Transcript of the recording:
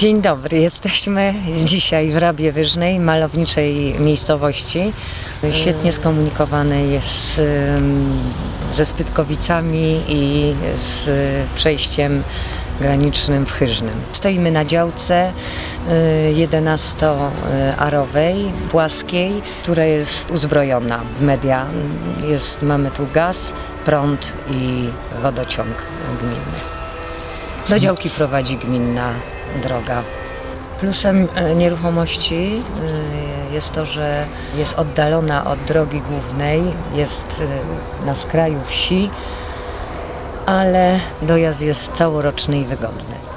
Dzień dobry, jesteśmy dzisiaj w Rabie Wyżnej, malowniczej miejscowości. Świetnie skomunikowanej jest ze Spytkowicami i z przejściem granicznym w Chyżnym. Stoimy na działce y, 11-arowej, płaskiej, która jest uzbrojona w media. Jest, mamy tu gaz, prąd i wodociąg gminny. Do działki prowadzi gminna droga. Plusem e, nieruchomości e, jest to, że jest oddalona od drogi głównej, jest e, na skraju wsi, ale dojazd jest całoroczny i wygodny.